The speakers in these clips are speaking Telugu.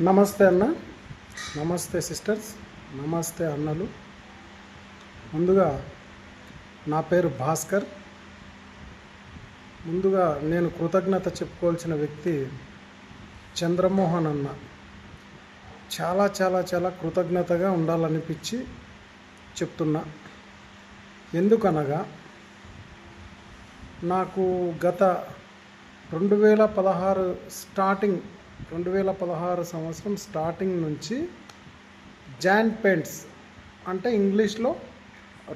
నమస్తే అన్న. నమస్తే సిస్టర్స్. నమస్తే అన్నలు. ముందుగా నా పేరు భాస్కర్. ముందుగా నేను కృతజ్ఞత చెప్పుకోవాల్సిన వ్యక్తి చంద్రమోహన్ అన్న. చాలా చాలా చాలా కృతజ్ఞతగా ఉండాలనిపించి చెప్తున్నా. ఎందుకనగా నాకు గత రెండు వేల పదహారు స్టార్టింగ్ రెండు వేల పదహారు సంవత్సరం స్టార్టింగ్ నుంచి జాన్ పెయింట్స్ అంటే ఇంగ్లీష్లో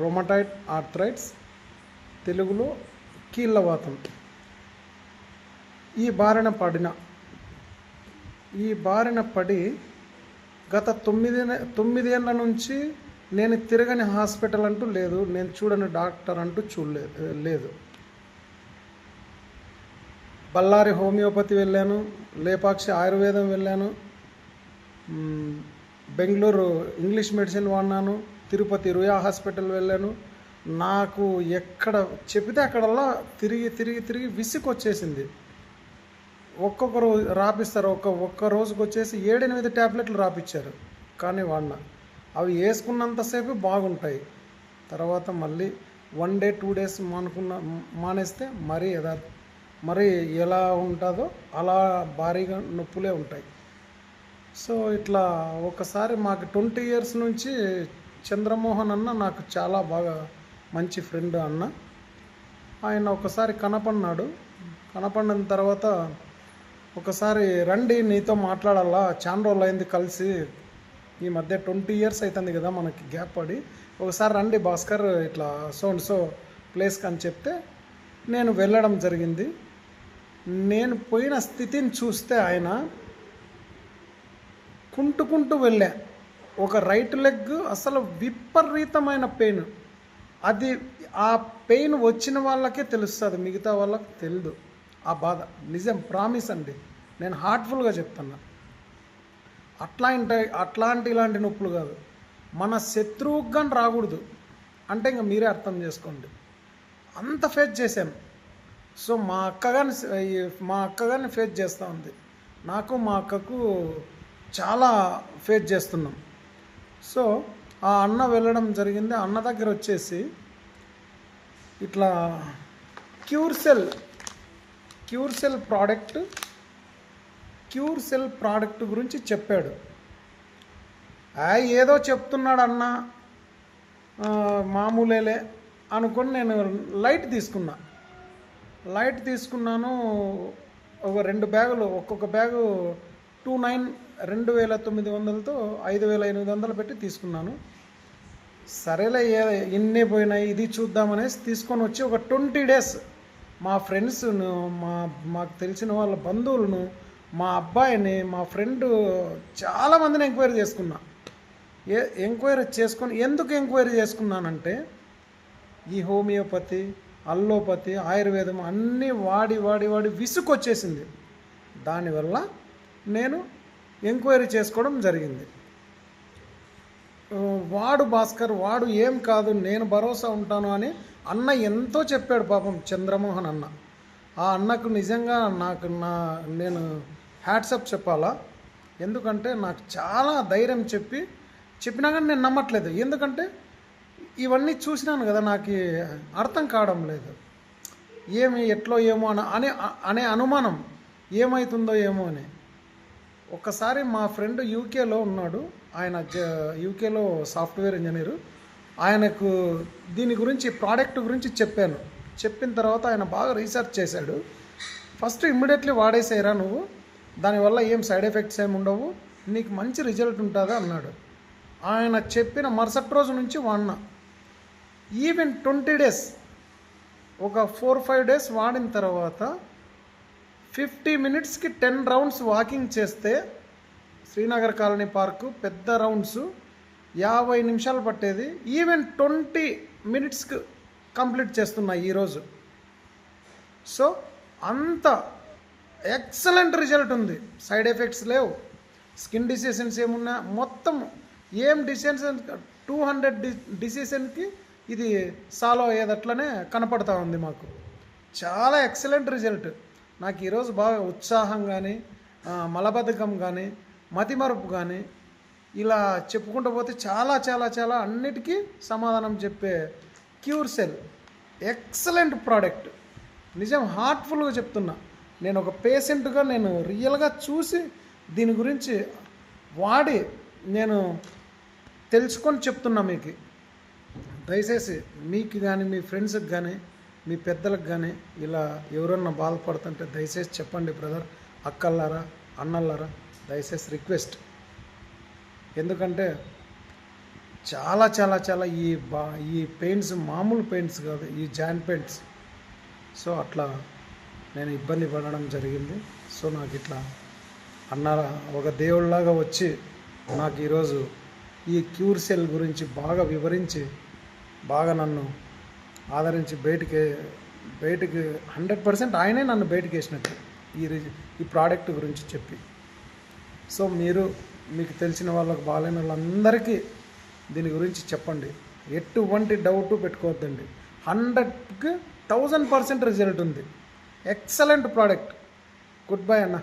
రొమటైడ్ ఆర్థరైట్స్ తెలుగులో కీళ్ళవాతం. ఈ బారిన పడిన ఈ బారిన పడి గత తొమ్మిది తొమ్మిదేళ్ళ నుంచి నేను తిరగని హాస్పిటల్ అంటూ లేదు నేను చూడని డాక్టర్ అంటూ చూడలేదు లేదు. బళ్ళారి హోమియోపతి వెళ్ళాను లేపాక్షి ఆయుర్వేదం వెళ్ళాను బెంగళూరు ఇంగ్లీష్ మెడిసిన్ వాడినాను తిరుపతి రుయా హాస్పిటల్ వెళ్ళాను. నాకు ఎక్కడ చెబితే అక్కడల్లా తిరిగి తిరిగి తిరిగి విసుకొచ్చేసింది ఒక్కొక్క రోజు రాపిస్తారు ఒక్క ఒక్క రోజుకి వచ్చేసి ఏడెనిమిది ట్యాబ్లెట్లు రాపిచ్చారు కానీ వాడిన. అవి వేసుకున్నంతసేపు బాగుంటాయి. తర్వాత మళ్ళీ వన్ డే టూ డేస్ మానుకున్న మానేస్తే మరీ యథార్థం. మరి ఎలా ఉంటుందో అలా భారీగా నొప్పులే ఉంటాయి. సో ఇట్లా ఒకసారి మాకు ట్వంటీ ఇయర్స్ నుంచి చంద్రమోహన్ అన్న నాకు చాలా బాగా మంచి ఫ్రెండ్ అన్న. ఆయన ఒకసారి కనపడినాడు. కనపడిన తర్వాత ఒకసారి రండి నీతో మాట్లాడాలా చాలా రోజులు అయింది కలిసి. ఈ మధ్య ట్వంటీ ఇయర్స్ అవుతుంది కదా మనకి గ్యాప్ పడి ఒకసారి రండి భాస్కర్ ఇట్లా సో అండ్ సో ప్లేస్కి అని చెప్తే నేను వెళ్ళడం జరిగింది. నేను పోయిన స్థితిని చూస్తే ఆయన కుంటుకుంటూ వెళ్ళా. ఒక రైట్ లెగ్ అసలు విపరీతమైన పెయిన్. అది ఆ పెయిన్ వచ్చిన వాళ్ళకే తెలుస్తుంది మిగతా వాళ్ళకి తెలియదు ఆ బాధ. నిజం ప్రామిస్ అండి. నేను హార్ట్ఫుల్గా చెప్తున్నా. అట్లాంటి అట్లాంటి ఇలాంటి నొప్పులు కాదు. మన శత్రువుగా కానీ రాకూడదు. అంటే ఇంకా మీరే అర్థం చేసుకోండి. అంత ఫేస్ చేశాను సో మా అక్క కానీ మా అక్క కానీ ఫేస్ చేస్తూ ఉంది. నాకు మా అక్కకు చాలా ఫేస్ చేస్తున్నాం. సో ఆ అన్న వెళ్ళడం జరిగింది. అన్న దగ్గర వచ్చేసి ఇట్లా cure cell cure cell product cure cell product గురించి చెప్పాడు. ఆ ఏదో చెప్తున్నాడు అన్న మామూలేలే అనుకొని నేను లైట్ తీసుకున్నా. లైట్ తీసుకున్నాను ఒక రెండు బ్యాగులు ఒక్కొక్క బ్యాగు టూ నైన్ రెండు వేల తొమ్మిది వందలతో ఐదు వేల ఎనిమిది వందలు పెట్టి తీసుకున్నాను. సరేలే ఏ- పోయినాయి ఇది చూద్దామనేసి తీసుకొని వచ్చి ఒక ట్వంటీ డేస్ మా ఫ్రెండ్స్ను మా మాకు తెలిసిన వాళ్ళ బంధువులను మా అబ్బాయిని మా ఫ్రెండ్ చాలామందిని ఎంక్వైరీ చేసుకున్నా. ఏ ఎంక్వైరీ చేసుకొని ఎందుకు ఎంక్వైరీ చేసుకున్నానంటే ఈ హోమియోపతి అల్లోపతి ఆయుర్వేదం అన్నీ వాడి వాడి వాడి విసుకొచ్చేసింది. దానివల్ల నేను ఎంక్వైరీ చేసుకోవడం జరిగింది. వాడు భాస్కర్ వాడు ఏం కాదు నేను భరోసా ఉంటాను అని అన్న ఎంతో చెప్పాడు పాపం చంద్రమోహన్ అన్న. ఆ అన్నకు నిజంగా నాకు నా నేను హ్యాట్సప్ చెప్పాలా? ఎందుకంటే నాకు చాలా ధైర్యం చెప్పి చెప్పినా కానీ నేను నమ్మట్లేదు. ఎందుకంటే ఇవన్నీ చూసినాను కదా నాకు అర్థం కావడం లేదు. ఏమి ఎట్లో ఏమో అని అనే అనే అనుమానం ఏమవుతుందో ఏమో అని. ఒకసారి మా ఫ్రెండ్ యూకేలో ఉన్నాడు. ఆయన యూకేలో సాఫ్ట్వేర్ ఇంజనీరు. ఆయనకు దీని గురించి ప్రోడక్ట్ గురించి చెప్పాను. చెప్పిన తర్వాత ఆయన బాగా రీసెర్చ్ చేశాడు. ఫస్ట్ ఇమ్మీడియట్లీ వాడేసేయరా నువ్వు? దానివల్ల ఏం సైడ్ ఎఫెక్ట్స్ ఏమి ఉండవు? నీకు మంచి రిజల్ట్ ఉంటుందా అన్నాడు. ఆయన చెప్పిన మరుసటి రోజు నుంచి వాడినా. ఈవెన్ ట్వంటీ డేస్ ఒక ఫోర్ ఫైవ్ డేస్ వాడిన తర్వాత ఫిఫ్టీ మినిట్స్కి టెన్ రౌండ్స్ వాకింగ్ చేస్తే శ్రీనగర్ కాలనీ పార్కు పెద్ద రౌండ్స్ యాభై నిమిషాలు పట్టేది. ఈవెన్ ట్వంటీ మినిట్స్కి కంప్లీట్ చేస్తున్నాయి ఈరోజు సో అంత ఎక్సలెంట్ రిజల్ట్ ఉంది. సైడ్ ఎఫెక్ట్స్ లేవు. స్కిన్ డిసీజన్స్ ఏమున్నా? మొత్తం ఏం డిసీజన్ టూ హండ్రెడ్ డి డిసీజన్కి ఇది సాల్వ్ అయ్యేదట్లనే కనపడతా ఉంది మాకు. చాలా ఎక్సలెంట్ రిజల్ట్. నాకు ఈరోజు బాగా ఉత్సాహం కానీ మలబద్ధకం కానీ మతిమరుపు కానీ ఇలా చెప్పుకుంటూ పోతే చాలా చాలా చాలా అన్నిటికీ సమాధానం చెప్పే క్యూర్ సెల్. Excellent product. నిజం హార్ట్ఫుల్గా చెప్తున్నా. నేను ఒక పేషెంట్గా నేను రియల్గా చూసి దీని గురించి వాడి నేను తెలుసుకొని చెప్తున్నా మీకు. దయచేసి మీకు కానీ మీ ఫ్రెండ్స్కి కానీ మీ పెద్దలకు కానీ ఇలా ఎవరన్నా బాధపడుతుంటే దయచేసి చెప్పండి బ్రదర్ అక్కల్లారా అన్నల్లారా దయచేసి రిక్వెస్ట్. ఎందుకంటే చాలా చాలా చాలా ఈ బా ఈ పెయింట్స్ మామూలు పెయింట్స్ కాదు ఈ జాయింట్ పెయింట్స్. సో అట్లా నేను ఇబ్బంది పడడం జరిగింది. సో నాకు ఇట్లా అన్న ఒక దేవుళ్ళలాగా వచ్చి నాకు ఈరోజు ఈ క్యూర్ సెల్ గురించి బాగా వివరించి బాగా నన్ను ఆదరించి బయటికి బయటికి హండ్రెడ్ పర్సెంట్ ఆయనే నన్ను బయటికి వేసినట్టు ఈ ఈ ప్రోడక్ట్ గురించి చెప్పి. సో మీరు మీకు తెలిసిన వాళ్ళకి బాగాలేని వాళ్ళందరికీ దీని గురించి చెప్పండి. ఎటువంటి డౌట్ పెట్టుకోవద్దండి. హండ్రెడ్కి థౌజండ్ పర్సెంట్ రిజల్ట్ ఉంది. ఎక్సలెంట్ ప్రోడక్ట్ గుడ్ బై అన్న.